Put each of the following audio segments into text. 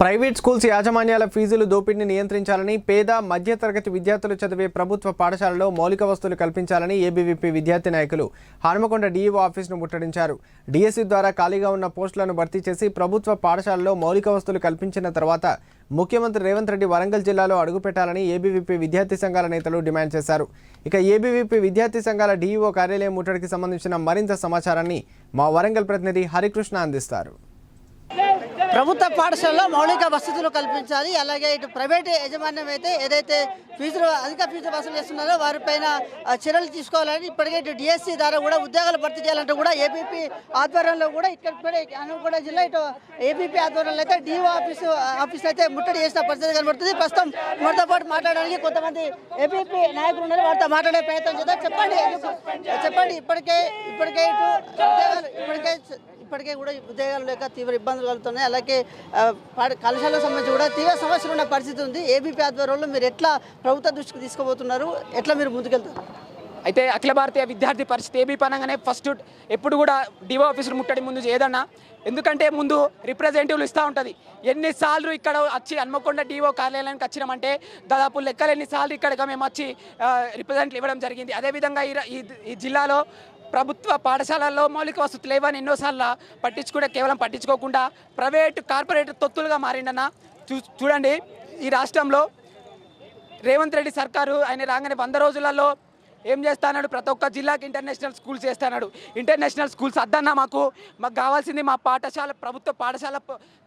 Private schools యాజమాన్యాల ఫీజులు దోపిడీని నియంత్రించాలని పేద మధ్యతరగతి విద్యార్థులు చదివే ప్రభుత్వ పాఠశాలలో మౌలిక వస్తువులు కల్పించాలని ఏబీవీపీ విద్యార్థి నాయకులు హనుమకొండ డీఈఓ ఆఫీసును ముట్టడించారు. డిఎస్సి ద్వారా ఖాళీగా ఉన్న పోస్టులను భర్తీ చేసి ప్రభుత్వ పాఠశాలలో మౌలిక వస్తువులు కల్పించిన తర్వాత ముఖ్యమంత్రి రేవంత్ రెడ్డి వరంగల్ జిల్లాలో అడుగుపెట్టాలని ఏబీవీపీ విద్యార్థి సంఘాల నేతలు డిమాండ్ చేశారు. ఇక ఏబీవీపీ విద్యార్థి సంఘాల డీఈఓ కార్యాలయం ముట్టడికి సంబంధించిన మరింత సమాచారాన్ని మా వరంగల్ ప్రతినిధి హరికృష్ణ అందిస్తారు. ప్రభుత్వ పాఠశాలలో మౌలిక వసతులు కల్పించాలి. అలాగే ఇటు ప్రైవేట్ యాజమాన్యం అయితే ఏదైతే ఫీజులు అధిక ఫీజులు వసూలు చేస్తున్నారో వారిపైన చర్యలు తీసుకోవాలని ఇప్పటికే ఇటు డిఎస్సి ద్వారా కూడా ఉద్యోగాలు భర్తీ చేయాలంటే కూడా ఏపీపీ ఆధ్వర్యంలో కూడా ఇక్కడ కూడా జిల్లా ఇటు ఏపీపీ ఆధ్వర్యంలో అయితే డిఓ ఆఫీసు ఆఫీస్ అయితే ముట్టడి చేసిన పరిస్థితి కనబడుతుంది. ప్రస్తుతం మనతో పాటు మాట్లాడడానికి కొంతమంది ఏబీపీ నాయకులు ఉన్నారు. వారితో మాట్లాడే ప్రయత్నం చేద్దాం. చెప్పండి చెప్పండి ఇప్పటికే ఇప్పటికే ఇటు ఉద్యోగాలు ఇప్పటికే ఇప్పటికే కూడా ఉద్యోగాలు లేక తీవ్ర ఇబ్బందులు కలుగుతున్నాయి. అలాగే అలాగే కళాశాలకు సంబంధించి కూడా తీవ్ర సమస్యలు ఉన్న పరిస్థితి ఉంది. ఏబీపీ ఆధ్వర్యంలో మీరు ఎట్లా ప్రభుత్వ దృష్టికి తీసుకుపోతున్నారు? ఎట్లా మీరు ముందుకెళ్తారు? అయితే అఖిల భారతీయ విద్యార్థి పరిస్థితి ఏబీ పనంగానే ఫస్ట్ ఎప్పుడు కూడా డివో ఆఫీసులు ముట్టడి ముందు ఏదన్నా ఎందుకంటే ముందు రిప్రజెంటేటివ్లు ఇస్తూ ఉంటుంది. ఎన్నిసార్లు ఇక్కడ వచ్చి హన్మకొండ డిఓ కార్యాలయానికి వచ్చినామంటే దాదాపు లెక్కలు ఎన్నిసార్లు ఇక్కడికి మేము వచ్చి రిప్రజెంట్లు ఇవ్వడం జరిగింది. అదేవిధంగా ఈ- ఈ జిల్లాలో ప్రభుత్వ పాఠశాలల్లో మౌలిక వసతులు లేవని ఎన్నోసార్లు పట్టించుకుంటే కేవలం పట్టించుకోకుండా ప్రైవేటు కార్పొరేట్ తొత్తులుగా మారిండన్న చూ చూడండి. ఈ రాష్ట్రంలో రేవంత్ రెడ్డి సర్కారు ఆయన రాగానే వంద రోజులలో ఏం చేస్తాడు ప్రతి ఒక్క జిల్లాకి ఇంటర్నేషనల్ స్కూల్స్ చేస్తాడు ఇంటర్నేషనల్ స్కూల్స్ అద్దన్నా మాకు మాకు కావాల్సింది మా పాఠశాల ప్రభుత్వ పాఠశాల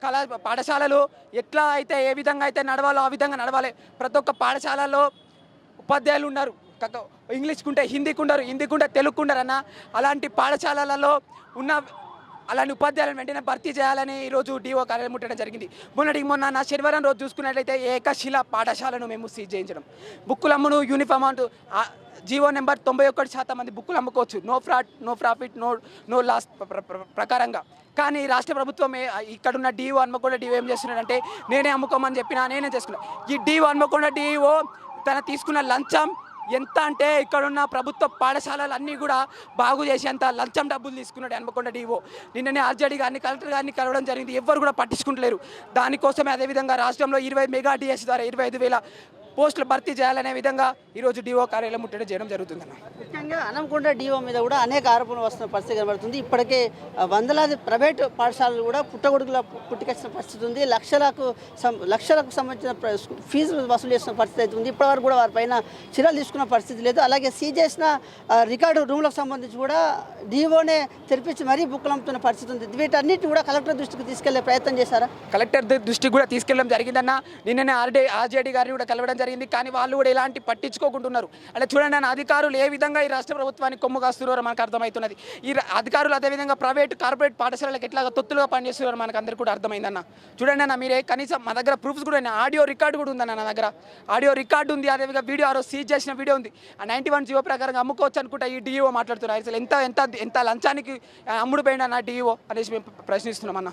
కళా పాఠశాలలు ఎట్లా అయితే ఏ విధంగా అయితే నడవాలో ఆ విధంగా నడవాలి. ప్రతి ఒక్క పాఠశాలలో ఉపాధ్యాయులు ఉన్నారు. కాక- ఇంగ్లీష్కి ఉంటే హిందీకి ఉండరు హిందీకి ఉంటే తెలుగుకు అన్న. అలాంటి పాఠశాలలలో ఉన్న అలాంటి ఉపాధ్యాయులను వెంటనే భర్తీ చేయాలని ఈరోజు డిఓ కార్యాలయం ముట్టడం జరిగింది. మొన్నటికి మొన్న నా శనివారం రోజు చూసుకున్నట్లయితే ఏకశిల పాఠశాలను మేము సీజ్ చేయించడం. బుక్కులు అమ్మును యూనిఫామ్ అంటూ జీవో నెంబర్ తొంభై ఒకటి శాతం మంది బుక్కులు అమ్ముకోవచ్చు. No fraud no profit no no loss ప్ర- ప్రకారంగా. కానీ రాష్ట్ర ప్రభుత్వం ఇక్కడున్న డిఓ హన్మకొండ డిఓ ఏం చేస్తున్నాడంటే నేనే అమ్ముకోమని చెప్పినా నేనే చేసుకున్నాను ఈ డిఓ హన్మకొండ డిఓ తన తీసుకున్న లంచం ఎంత అంటే ఇక్కడున్న ప్రభుత్వ పాఠశాలలు అన్నీ కూడా బాగు చేసేంత లంచం డబ్బులు తీసుకున్నాడు హన్మకొండ డివో నిన్ననే ఆర్జేడీ గారిని కలెక్టర్ గారిని కలవడం జరిగింది. ఎవ్వరు కూడా పట్టించుకుంటలేరు. దానికోసమే అదేవిధంగా రాష్ట్రంలో ఇరవై మెగా డిఎస్ ద్వారా ఇరవై ఐదు వేల పోస్టులు భర్తీ చేయాలనే విధంగా ఈరోజు డిఓ కార్యాలయం ముట్టడి చేయడం జరుగుతుందన్న ముఖ్యంగా అనంకొండ డిఓ మీద కూడా అనేక ఆరోపణలు వస్తున్న పరిస్థితి కనబడుతుంది. ఇప్పటికే వందలాది ప్రైవేట్ పాఠశాలలు కూడా పుట్టగొడుగుల పుట్టుకొచ్చిన పరిస్థితి ఉంది. లక్షలకు సం- లక్షలకు సంబంధించిన ఫీజులు వసూలు చేసిన పరిస్థితి అయితే ఉంది. ఇప్పటివరకు కూడా వారిపైన చర్యలు తీసుకున్న పరిస్థితి లేదు. అలాగే సీజ్ చేసిన రికార్డు రూమ్లకు సంబంధించి కూడా డిఓనే తెరిపించి మరీ బుక్కులు అమ్ముతున్న పరిస్థితి ఉంది. వీటన్నిటిని కూడా కలెక్టర్ దృష్టికి తీసుకెళ్ళే ప్రయత్నం చేశారా? కలెక్టర్ దృష్టికి కూడా తీసుకెళ్ళడం జరిగిందన్న. నిన్ననే ఆర్డే ఆర్జేడీ గారిని కూడా కలవడం జరిగింది కానీ వాళ్ళు కూడా ఎలాంటి పట్టించుకోకుంటున్నారు అలా చూడండి అన్న అధికారులు ఏ విధంగా ఈ రాష్ట్ర ప్రభుత్వానికి కొమ్ము కాస్తున్నారో మనకు అర్థమవుతున్నది. ఈ అధికారులు అదేవిధంగా ప్రైవేట్ కార్పొరేట్ పాఠశాలలకు ఎట్లా తొత్తులుగా పనిచేస్తున్నారో మనకు అందరికీ కూడా అర్థమైందన్న. చూడండి అన్న మీరే కనీసం మా దగ్గర ప్రూఫ్స్ కూడా ఉన్నాయి. ఆడియో రికార్డు కూడా ఉందన్న నా దగ్గర. ఆడియో రికార్డు ఉంది. అదేవిధంగా వీడియో ఆరో సీజ్ చేసిన వీడియో ఉంది. ఆ నైంటీ వన్ జీవో ప్రకారం అమ్ముకోవచ్చు అనుకుంటా ఈ డిఈఓ మాట్లాడుతున్నారు. అసలు ఎంత ఎంత ఎంత లంచానికి అమ్ముడు పోయినా నా డిఈఓ అనేసి మేము ప్రశ్నిస్తున్నాం అన్న.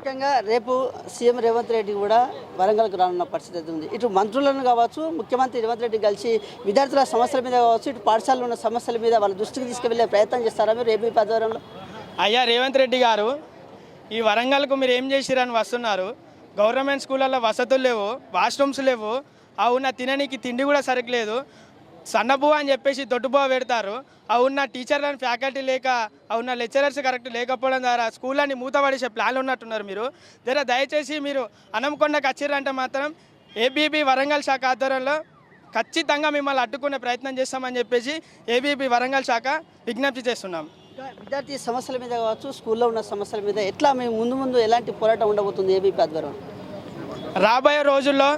ముఖ్యంగా రేపు సీఎం రేవంత్ రెడ్డి కూడా వరంగల్కి రానున్న పరిస్థితి అయితే ఉంది. ఇటు మంత్రులను కావచ్చు ముఖ్యమంత్రి రేవంత్ రెడ్డి కలిసి విద్యార్థుల సమస్యల మీద కావచ్చు ఇటు పాఠశాలలో ఉన్న సమస్యల మీద వాళ్ళ దృష్టికి తీసుకువెళ్ళే ప్రయత్నం చేస్తారా మీరు ఏపీ ఆధ్వర్యంలో? అయ్యా రేవంత్ రెడ్డి గారు ఈ వరంగల్కు మీరు ఏం చేసిరని వస్తున్నారు? గవర్నమెంట్ స్కూళ్ళల్లో వసతులు లేవు వాష్రూమ్స్ లేవు ఆ ఉన్న తిననీకి తిండి కూడా సరిగ్లేదు సన్నబువ అని చెప్పేసి దొడ్డుబువ పెడతారు. ఆ ఉన్న టీచర్లను ఫ్యాకల్టీ లేక ఆ ఉన్న లెక్చరర్స్ కరెక్ట్ లేకపోవడం ద్వారా స్కూళ్ళని మూతపడేసే ప్లాన్లు ఉన్నట్టున్నారు మీరు. జర దయచేసి మీరు అనంకొండకు వచ్చిర్రంటే మాత్రం ఏబీబీ వరంగల్ శాఖ ఆధ్వర్యంలో ఖచ్చితంగా మిమ్మల్ని అడ్డుకునే ప్రయత్నం చేస్తామని చెప్పేసి ఏబీబీ వరంగల్ శాఖ విజ్ఞప్తి చేస్తున్నాం. విద్యార్థి సమస్యల మీద కావచ్చు స్కూల్లో ఉన్న సమస్యల మీద ఎట్లా మేము ముందు ముందు ఎలాంటి పోరాటం ఉండబోతుంది ఏబీపీ ఆధ్వర్యంలో? రాబోయే రోజుల్లో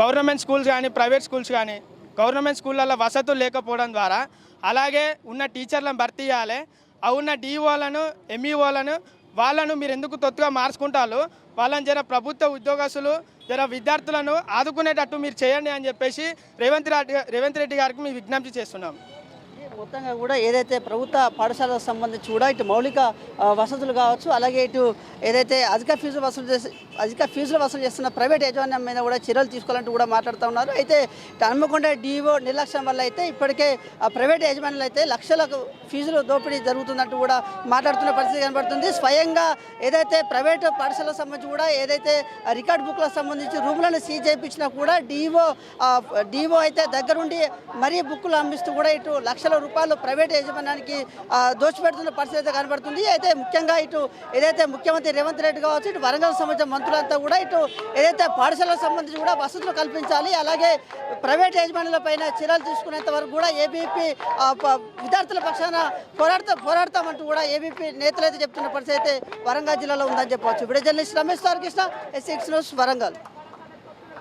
గవర్నమెంట్ స్కూల్స్ కానీ ప్రైవేట్ స్కూల్స్ కానీ గవర్నమెంట్ స్కూళ్ళల్లో వసతులు లేకపోవడం ద్వారా అలాగే ఉన్న టీచర్లను భర్తీ చేయాలి. ఆ ఉన్న డిఓలను ఎంఈఓలను వాళ్ళను మీరు ఎందుకు తొత్తుగా మార్చుకుంటారు? వాళ్ళని జర ప్రభుత్వ ఉద్యోగస్తులు జర విద్యార్థులను ఆదుకునేటట్టు మీరు చేయండి అని చెప్పేసి రేవంత్ రెడ్డి రేవంత్ రెడ్డి గారికి మేము విజ్ఞప్తి చేస్తున్నాం. మొత్తంగా కూడా ఏదైతే ప్రభుత్వ పాఠశాలకు సంబంధించి కూడా ఇటు మౌలిక వసతులు కావచ్చు అలాగే ఇటు ఏదైతే అధిక ఫీజులు వసూలు చేసి అధిక ఫీజులు వసూలు చేస్తున్న ప్రైవేట్ యాజమాన్యం మీద కూడా చర్యలు తీసుకోవాలంటూ కూడా మాట్లాడుతూ ఉన్నారు. అయితే హన్మకొండ డిఓ నిర్లక్ష్యం వల్ల అయితే ఇప్పటికే ఆ ప్రైవేట్ యాజమాన్యాలు అయితే లక్షలకు ఫీజులు దోపిడీ జరుగుతుందంటూ కూడా మాట్లాడుతున్న పరిస్థితి కనబడుతుంది. స్వయంగా ఏదైతే ప్రైవేట్ పాఠశాలకు సంబంధించి కూడా ఏదైతే రికార్డ్ బుక్లకు సంబంధించి రూములను సీజ్ చేయించినా కూడా డిఓ డిఓ అయితే దగ్గరుండి మరీ బుక్కులు అమ్మిస్తూ కూడా ఇటు లక్షల రూపాయలు ప్రైవేట్ యాజమాన్యానికి దోషపెడుతున్న దోచిపెడుతున్న పరిస్థితి అయితే కనబడుతుంది. అయితే ముఖ్యంగా ఇటు ఏదైతే ముఖ్యమంత్రి రేవంత్ రెడ్డి కావచ్చు ఇటు వరంగల్ సంబంధించిన మంత్రులంతా కూడా ఇటు ఏదైతే పాఠశాలకు సంబంధించి కూడా వసతులు కల్పించాలి అలాగే ప్రైవేట్ యాజమాన్యాల పైన చర్యలు తీసుకునేంత వరకు కూడా ఏబీపీ విద్యార్థుల పక్షాన పోరాడతా పోరాడతామంటూ కూడా ఏబీపీ నేతలు అయితే చెప్తున్న పరిస్థితి అయితే వరంగల్ జిల్లాలో ఉందని చెప్పవచ్చు. ఇప్పుడు journalist Ramesh Krishna SX six news Warangal.